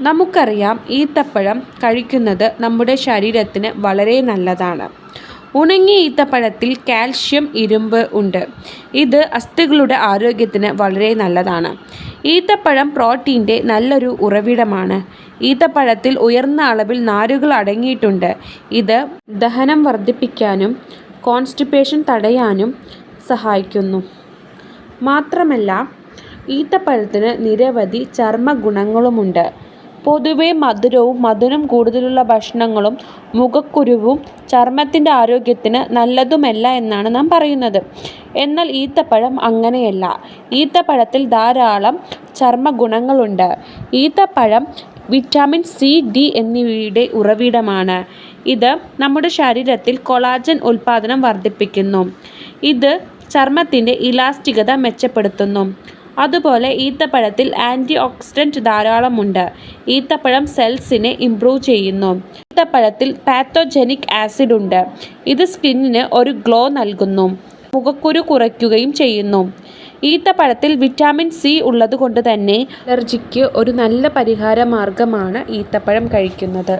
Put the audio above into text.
നമുക്കറിയാം ഈത്തപ്പഴം കഴിക്കുന്നത് നമ്മുടെ ശരീരത്തിന് വളരെ നല്ലതാണ്. ഉണങ്ങിയ ഈത്തപ്പഴത്തിൽ കാൽഷ്യം ഇരുമ്പ് ഉണ്ട്. ഇത് അസ്ഥികളുടെ ആരോഗ്യത്തിന് വളരെ നല്ലതാണ്. ഈത്തപ്പഴം പ്രോട്ടീന്റെ നല്ലൊരു ഉറവിടമാണ്. ഈത്തപ്പഴത്തിൽ ഉയർന്ന അളവിൽ നാരുകൾ അടങ്ങിയിട്ടുണ്ട്. ഇത് ദഹനം വർദ്ധിപ്പിക്കാനും കോൺസ്റ്റിപ്പേഷൻ തടയാനും സഹായിക്കുന്നു. മാത്രമല്ല ഈത്തപ്പഴത്തിന് നിരവധി ചർമ്മ ഗുണങ്ങളുമുണ്ട്. പൊതുവെ മധുരവും മധുരം കൂടുതലുള്ള ഭക്ഷണങ്ങളും മുഖക്കുരുവും ചർമ്മത്തിന്റെ ആരോഗ്യത്തിന് നല്ലതുമല്ല എന്നാണ് നാം പറയുന്നത്. എന്നാൽ ഈത്തപ്പഴം അങ്ങനെയല്ല. ഈത്തപ്പഴത്തിൽ ധാരാളം ചർമ്മ ഗുണങ്ങളുണ്ട് ഈത്തപ്പഴം വിറ്റാമിൻ സി ഡി എന്നിവയുടെ ഉറവിടമാണ്. ഇത് നമ്മുടെ ശരീരത്തിൽ കൊളാജൻ ഉൽപ്പാദനം വർദ്ധിപ്പിക്കുന്നു. ഇത് ചർമ്മത്തിന്റെ ഇലാസ്റ്റികത മെച്ചപ്പെടുത്തുന്നു. അതുപോലെ ഈത്തപ്പഴത്തിൽ ആന്റി ഓക്സിഡന്റ് ധാരാളമുണ്ട്. ഈത്തപ്പഴം സെൽസിനെ ഇംപ്രൂവ് ചെയ്യുന്നു. ഈത്തപ്പഴത്തിൽ പാത്തോജനിക് ആസിഡ് ഉണ്ട്. ഇത് സ്കിന്നിന് ഒരു ഗ്ലോ നൽകുന്നു. മുഖക്കുരു കുറയ്ക്കുകയും ചെയ്യുന്നു. ഈത്തപ്പഴത്തിൽ വിറ്റാമിൻ സി ഉള്ളതുകൊണ്ട് തന്നെ അലർജിക്ക് ഒരു നല്ല പരിഹാര മാർഗമാണ് ഈത്തപ്പഴം കഴിക്കുന്നത്.